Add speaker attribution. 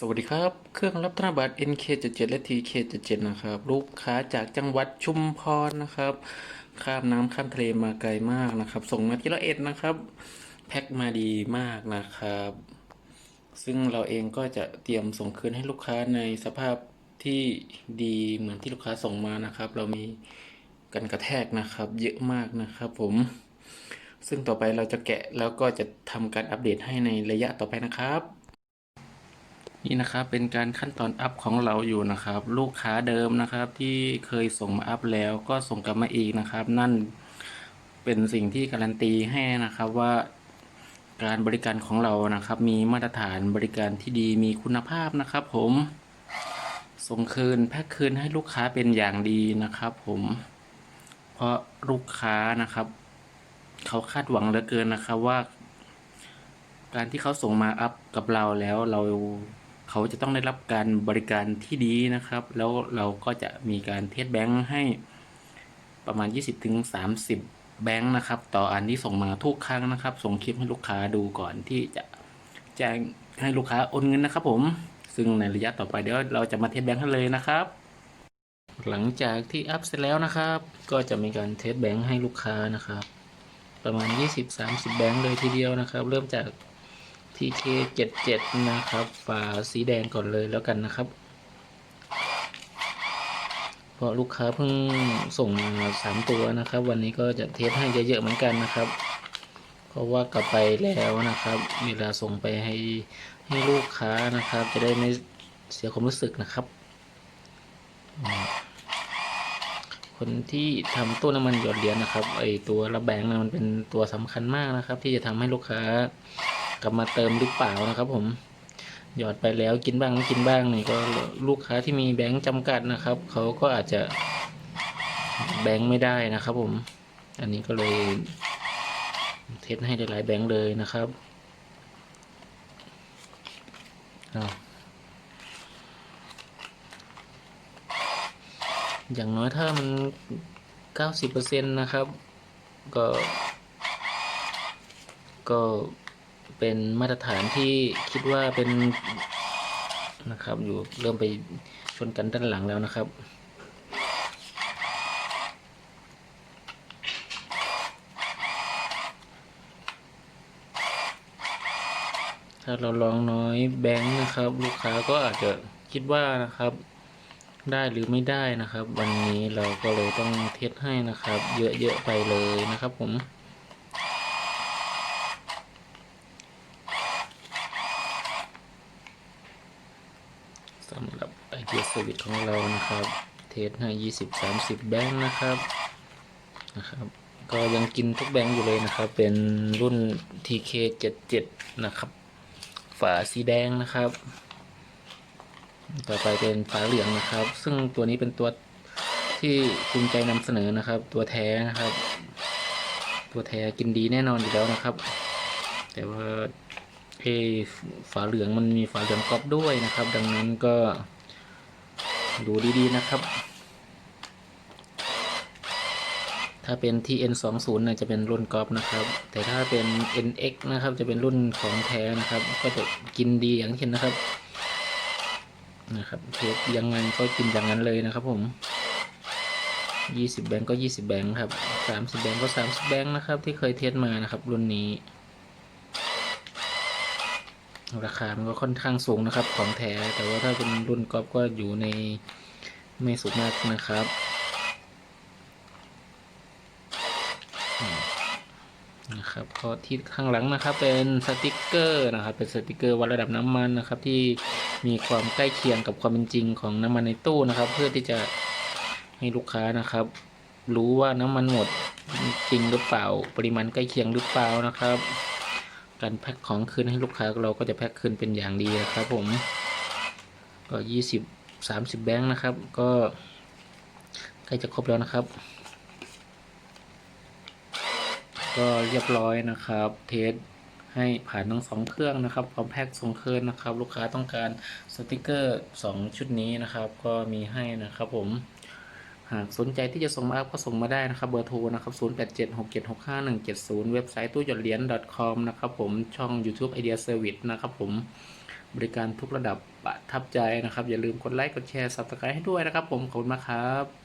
Speaker 1: สวัสดีครับ เครื่องรับธนบัตร NK77 และ TK77 นะครับ ลูกค้าจากจังหวัดชุมพรนะครับ ข้ามน้ำข้ามทะเลมาไกลมากนะครับ ส่งมาที่ละเอ็ดนะครับ แพ็คมาดีมากนะครับ ซึ่งเราเองก็จะเตรียมส่งคืนให้ลูกค้าในสภาพที่ดีเหมือนที่ลูกค้าส่งมานะครับ เรามีกันกระแทกนะครับ เยอะมากนะครับผม ซึ่งต่อไปเราจะแกะแล้วก็จะทำการอัปเดตให้ในระยะต่อไปนะครับ นี่นะครับเป็นการขั้นตอนอัพของเราอยู่นะครับ ลูกค้าเดิมนะครับที่เคยส่งมาอัพแล้วก็ส่งกลับมาอีกนะครับ นั่นเป็นสิ่งที่การันตีให้นะครับว่าการบริการของเรานะครับ มีมาตรฐานบริการที่ดีมีคุณภาพนะครับ ผมส่งคืนแพ็คคืนให้ลูกค้าเป็นอย่างดีนะครับ ผม เพราะลูกค้านะครับ เขาคาดหวังเหลือเกินนะครับว่า การที่เขาส่งมาอัพกับเราแล้วเรา เขาจะต้องได้รับการบริการที่ดีนะครับ แล้วเราก็จะมีการเทสแบงค์ให้ประมาณ 20-30 แบงค์นะครับ ต่ออันที่ส่งมาทุกครั้งนะครับ ส่งคลิปให้ลูกค้าดูก่อนที่จะแจ้งให้ลูกค้าโอนเงินนะครับ ผม ซึ่งในระยะต่อไปเดี๋ยวเราจะมาเทสแบงค์ให้เลยนะครับ หลังจากที่อัพเสร็จแล้วนะครับ ก็จะมีการเทสแบงค์ให้ลูกค้านะครับ ประมาณ 20-30 แบงค์เลยทีเดียวนะครับ เริ่มจาก TK77 นะครับฝาสีแดงก่อนเลยแล้วกันนะครับ เพราะลูกค้าเพิ่งส่งมาสามตัวนะครับ วันนี้ก็จะเทสให้เยอะๆเหมือนกันนะครับ เพราะว่ากลับไปแล้วนะครับ เวลาส่งไปให้ให้ลูกค้านะครับ จะได้ไม่เสียความรู้สึกนะครับ คนที่ทำตู้น้ำมันหยดเหรียญนะครับไอตัวระแบงนะมันเป็นตัวสำคัญมากนะครับ ที่จะทำให้ลูกค้า กลับมาเติมหรือเปล่านะครับผมหยอดไปแล้วกินบ้างไม่กินบ้างนี่ก็ลูกค้าที่มีแบงค์จำกัดนะครับเขาก็อาจจะแบงค์ไม่ได้นะครับผม อันนี้ก็เลยเทสให้หลายๆแบงค์เลยนะครับอ้าวอย่างน้อยถ้ามันเก้าสิบเปอร์เซ็นต์นะครับ ก็ ก็ เป็นมาตรฐานที่คิดว่าเป็นนะครับ อยู่เริ่มไปชนกันด้านหลังแล้วนะครับถ้าเราลองน้อยแบงค์นะครับ ลูกค้าก็อาจจะคิดว่านะครับ ได้หรือไม่ได้นะครับ วันนี้เราก็เลยต้องเทสให้นะครับ เยอะๆไปเลยนะครับผม สำหรับไอเดียสวิตของเรานะครับ เทสให้ยี่สิบสามสิบแบงค์นะครับนะครับ ก็ยังกินทุกแบงค์อยู่เลยนะครับ เป็นรุ่น TK77 นะครับ ฝาสีแดงนะครับ ต่อไปเป็นฝาเหลืองนะครับ ซึ่งตัวนี้เป็นตัวที่ภูมิใจนำเสนอนะครับ ตัวแท้นะครับ ตัวแท้กินดีแน่นอนอยู่แล้วนะครับ แต่ว่า เอฝาเหลืองมันมีฝาเหลืองก๊อปด้วยนะครับ ดังนั้นก็ดูดีๆนะครับ ถ้าเป็น TN20 นะจะเป็นรุ่นก๊อปนะครับ แต่ถ้าเป็น NX นะครับ จะเป็นรุ่นของแท้นะครับ ก็จะกินดีอย่างที่เห็นนะครับ นะครับเทสยังไงก็กินอย่างนั้นเลยนะครับผม20 แบงก์ก็ 20 แบงก์ครับ 30 แบงก์ก็ 30 แบงก์นะครับ ที่เคยเทสมานะครับ รุ่นนี้ ราคา มันก็ค่อนข้างสูงนะครับ ของแท้ แต่ว่าถ้าเป็นรุ่นกอล์ฟก็อยู่ในไม่สูงมากนะครับ นะครับก็ที่ข้างหลังนะครับ เป็นสติกเกอร์นะครับ เป็นสติกเกอร์วัดระดับน้ำมันนะครับ ที่มีความใกล้เคียงกับความเป็นจริงของน้ำมันในตู้นะครับ เพื่อที่จะให้ลูกค้านะครับ รู้ว่าน้ำมันหมดจริงหรือเปล่า ปริมาณใกล้เคียงหรือเปล่านะครับ การแพ็คของคืนให้ลูกค้าเราก็จะแพ็คคืนเป็นอย่างดีนะครับผม ก็ยี่สิบสามสิบแบงค์นะครับ ก็ใกล้จะครบแล้วนะครับ ก็เรียบร้อยนะครับ เทสให้ผ่านทั้งสองเครื่องนะครับพร้อมแพ็คส่งคืนนะครับ ลูกค้าต้องการสติกเกอร์สองชุดนี้นะครับ ก็มีให้นะครับผม หากสนใจที่จะส่งมาอัพก็ส่งมาได้นะครับเบอร์โทรนะครับ 0876765170 เว็บไซต์ตู้หยดเหรียญ .com นะครับผมช่อง YouTube Idea Service นะครับผมบริการทุกระดับประทับใจนะครับ อย่าลืมกดไลค์กดแชร์ subscribe ให้ด้วยนะครับผม ขอบคุณมากครับ